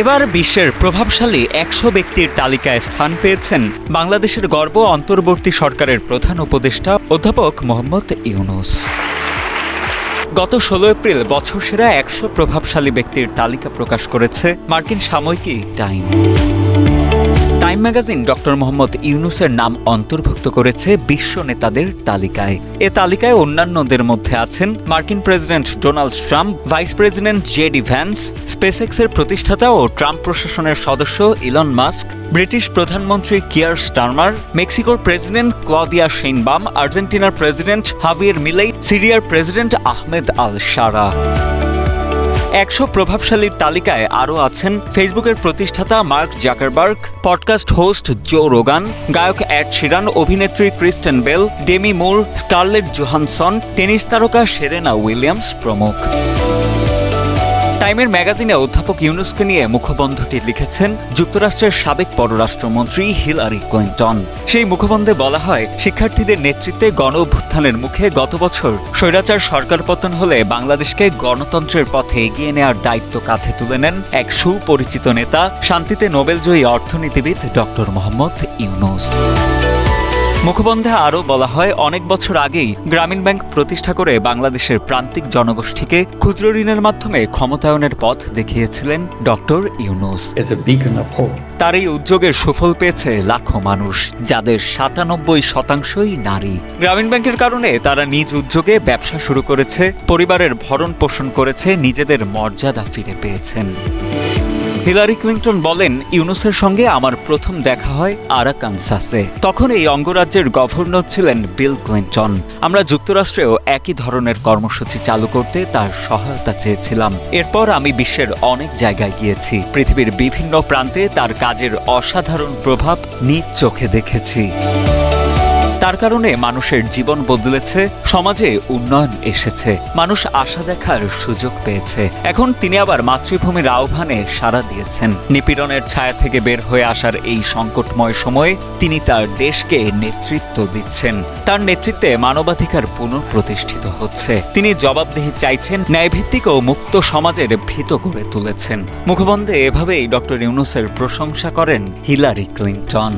এবার বিশ্বের প্রভাবশালী একশো ব্যক্তির তালিকায় স্থান পেয়েছেন বাংলাদেশের গর্ব অন্তর্বর্তী সরকারের প্রধান উপদেষ্টা অধ্যাপক মোহাম্মদ ইউনুস। গত ষোলো এপ্রিল বছর সেরা একশো প্রভাবশালী ব্যক্তির তালিকা প্রকাশ করেছে মার্কিন সাময়িকী Time. Time magazine doctor Mohammad ইউনুসের নাম অন্তর্ভুক্ত করেছে বিশ্ব নেতাদের তালিকায়। এ তালিকায় অন্যান্যদের মধ্যে আছেন মার্কিন president Donald Trump, vice president J D Vance, স্পেসএক্সের প্রতিষ্ঠাতা ও ট্রাম্প প্রশাসনের সদস্য ইলন মাস্ক, ব্রিটিশ প্রধানমন্ত্রী কিয়ার স্টারমার, মেক্সিকোর প্রেসিডেন্ট ক্লদিয়া শেইনবাম, আর্জেন্টিনার প্রেসিডেন্ট হাভিয়ের মিলেই, সিরিয়ার প্রেসিডেন্ট আহমেদ আল সারা একশো প্রভাবশালীর তালিকায় আরও আছেন ফেসবুকের প্রতিষ্ঠাতা Mark Zuckerberg, podcast host Joe Rogan, গায়ক অ্যাড শিরান, অভিনেত্রী Kristen Bell, Demi Moore, Scarlett Johansson, tennis তারকা সেরেনা উইলিয়ামস প্রমুখ। টাইমের ম্যাগাজিনে অধ্যাপক ইউনুসকে নিয়ে মুখবন্ধটি লিখেছেন যুক্তরাষ্ট্রের সাবেক পররাষ্ট্রমন্ত্রী হিলারি ক্লিন্টন। সেই মুখবন্ধে বলা হয়, শিক্ষার্থীদের নেতৃত্বে গণ অভ্যুত্থানের মুখে গত বছর স্বৈরাচার সরকার পতন হলে বাংলাদেশকে গণতন্ত্রের পথে এগিয়ে নেওয়ার দায়িত্ব কাঁধে তুলে নেন এক সুপরিচিত নেতা, শান্তিতে নোবেলজয়ী অর্থনীতিবিদ ডক্টর মোহাম্মদ ইউনুস। মুখবন্ধে আরও বলা হয় অনেক বছর আগেই গ্রামীণ ব্যাংক প্রতিষ্ঠা করে বাংলাদেশের প্রান্তিক জনগোষ্ঠীকে ক্ষুদ্র ঋণের মাধ্যমে ক্ষমতায়নের পথ দেখিয়েছিলেন ডক্টর ইউনুস. তার এই উদ্যোগের সুফল পেয়েছে লাখো মানুষ যাদের সাতানব্বই শতাংশই নারী। গ্রামীণ ব্যাংকের কারণে তারা নিজ উদ্যোগে ব্যবসা শুরু করেছে পরিবারের ভরণ পোষণ করেছে নিজেদের মর্যাদা ফিরে পেয়েছেন। হিলারি ক্লিন্টন বলেন, ইউনুসের সঙ্গে আমার প্রথম দেখা হয় আরাকানসাসে। তখন এই অঙ্গরাজ্যের গভর্নর ছিলেন বিল ক্লিন্টন। আমরা যুক্তরাষ্ট্রেও একই ধরনের কর্মসূচি চালু করতে তার সহায়তা চেয়েছিলাম। এরপর আমি বিশ্বের অনেক জায়গায় গিয়েছি। পৃথিবীর বিভিন্ন প্রান্তে তার কাজের অসাধারণ প্রভাব নিজ চোখে দেখেছি। তার কারণে মানুষের জীবন বদলেছে, সমাজে উন্নয়ন এসেছে, মানুষ আশা দেখার সুযোগ পেয়েছে। এখন তিনি আবার মাতৃভূমির আহ্বানে সাড়া দিয়েছেন। নিপীড়নের ছায়া থেকে বের হয়ে আসার এই সংকটময় সময়ে তিনি তার দেশকে নেতৃত্ব দিচ্ছেন। তার নেতৃত্বে মানবাধিকার পুনঃপ্রতিষ্ঠিত হচ্ছে। তিনি জবাবদিহি চাইছেন, ন্যায়ভিত্তিক ও মুক্ত সমাজের ভীত করে তুলেছেন। মুখবন্ধে এভাবেই ডক্টর ইউনুসের প্রশংসা করেন হিলারি ক্লিন্টন।